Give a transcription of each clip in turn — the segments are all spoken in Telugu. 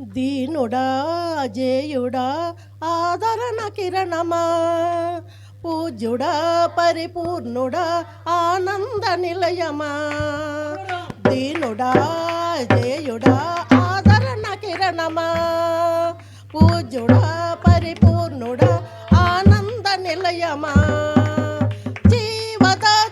దీనుడా జేయుడా ఆదరణ కిరణమా? పూజ్యుడా పరిపూర్ణుడా ఆనంద నిలయమా? దీనుడా జేయుడా ఆదరణ కిరణమా? పూజ్యుడా పరిపూర్ణుడా ఆనంద నిలయమా? జీవదా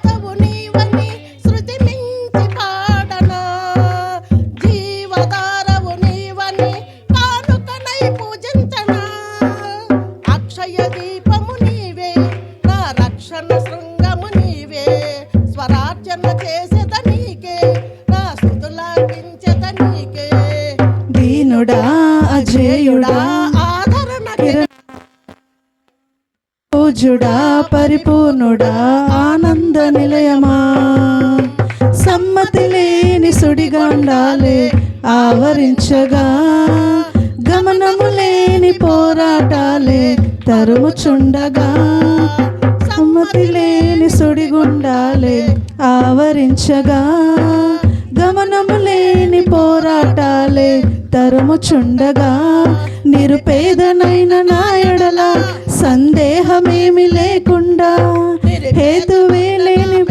రక్షణ శృంగము నీవే. స్వరార్చన చేసేద నీకే. నా స్థుతులార్పించేద నీకే. దీనుడా అజేయుడా ఆదరణ పూజుడా పరిపూర్ణుడా ఆనంద నిలయమా. సమ్మతి లేని సుడిగాండాలే ఆవరించగా. గమనము లేని పోరాటాలే తరుముచుండగా. సమ్మతి లేని సుడిగుండాలే ఆవరించగా గమనము లేని పోరాటాలే తరుముచుండగా నిరుపేదనైన నాయడల సందేహమేమి లేకుండా హేతువే లేని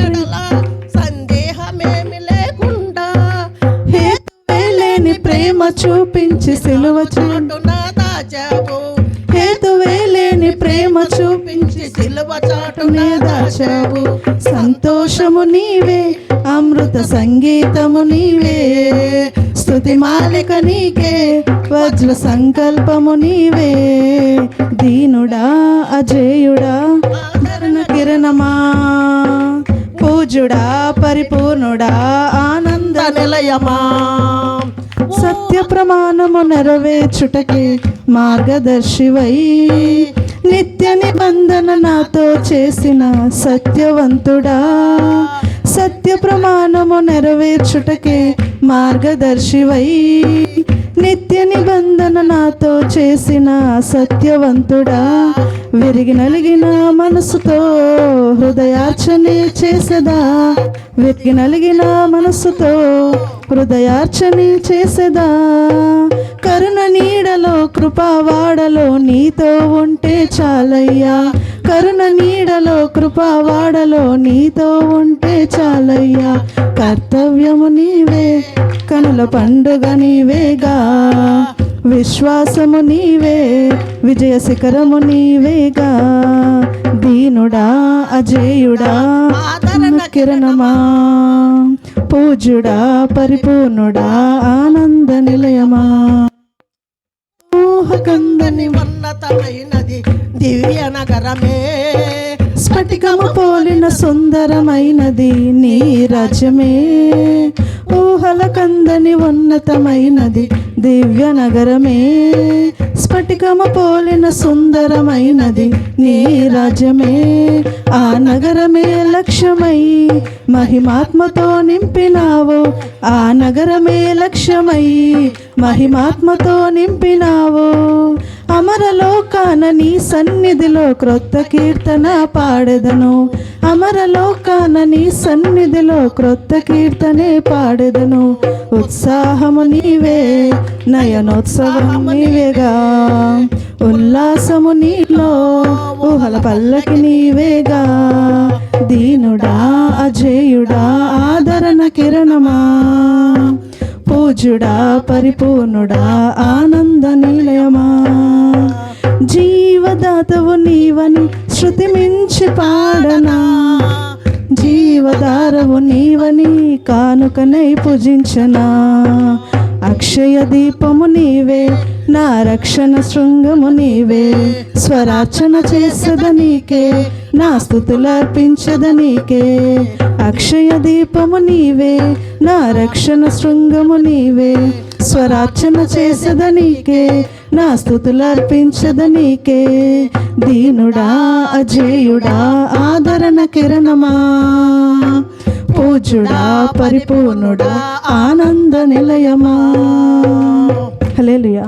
సందేహమేమి లేకుండా హేతువే లేని ప్రేమ చూపించి సిలువ చూ చాటున దాచావు వేలేని ప్రేమ చూపించి సిలువ చాటు నే దాచావు సంతోషము నీవే అమృత సంగీతము నీవే. స్తుతి మాలిక నీకే వజ్ర సంకల్పము నీవే. దీనుడా అజేయుడా ధరణ కిరణమా. పూజుడా పరిపూర్ణుడా ఆనంద నిలయమా. సత్య ప్రమాణము నెరవేర్చుటకి మార్గదర్శివై నిత్య నిబంధన నాతో చేసిన సత్యవంతుడా. సత్య ప్రమాణము నెరవేర్చుటకే మార్గదర్శివై నిత్య నిబంధన నాతో చేసిన సత్యవంతుడా. విరిగి నలిగిన మనసుతో హృదయార్చనే చేసదా. విరిగి నలిగిన మనసుతో హృదయార్చనే చేసదా. కరుణ నీడలో కృపావాడలో నీతో ఉంటే చాలయ్యా. కరుణ నీడలో కృపావాడలో నీతో ఉంటే చాలయ్యా. కర్తవ్యము నీవే కనుల పండుగ నీవేగా. విశ్వాసము నీవే విజయ శిఖరము నీవేగా. దీనుడా అజేయుడా కిరణమా. పూజుడా పరిపూర్ణుడా ఆనంద నిలయమా. ఊహకందని ఉన్నతమైనది దివ్య నగరమే స్ఫటికము పోలిన సుందరమైనది నీ రాజ్యమే. ఊహల కందని ఉన్నతమైనది దివ్య నగరమే స్ఫటికమ పోలిన సుందరమైనది నీ రాజ్యమే. ఆ నగరమే లక్ష్యమై మహిమాత్మతో నింపినావు. ఆ నగరమే లక్ష్యమై మహిమాత్మతో నింపినావు. అమరలోకాన నీ సన్నిధిలో క్రొత్త కీర్తన పాడెదను. అమరలోకాన నీ సన్నిధిలో క్రొత్త కీర్తనే పాడెదను. ఉత్సాహము నీవే నయనోత్సవం నీవేగా. ఉల్లాసము నీలో ఊహల పల్లకి నీవేగా. దీనుడా అజేయుడా ఆదరణ కిరణమా. పూజుడా పరిపూర్ణుడా ఆనంద నిలయమా? జీవదాతవు నీవని శృతి మించి పాడనా? జీవదారవు నీవని కానుకనై పూజించనా? అక్షయ దీపము నీవే నా రక్షణ శృంగము నీవే. స్వరార్చన చేసద నీకే. నా స్థుతులర్పించద నీకే. అక్షయ దీపము నీవే. నా రక్షణ శృంగము నీవే. స్వరార్చన చేసద నీకే. నా స్థుతులర్పించద నీకే. దీనుడా అజేయుడా ఆదరణ కిరణమా. పూజుడా పరిపూర్ణుడా ఆనంద నిలయమా. హల్లెలూయా.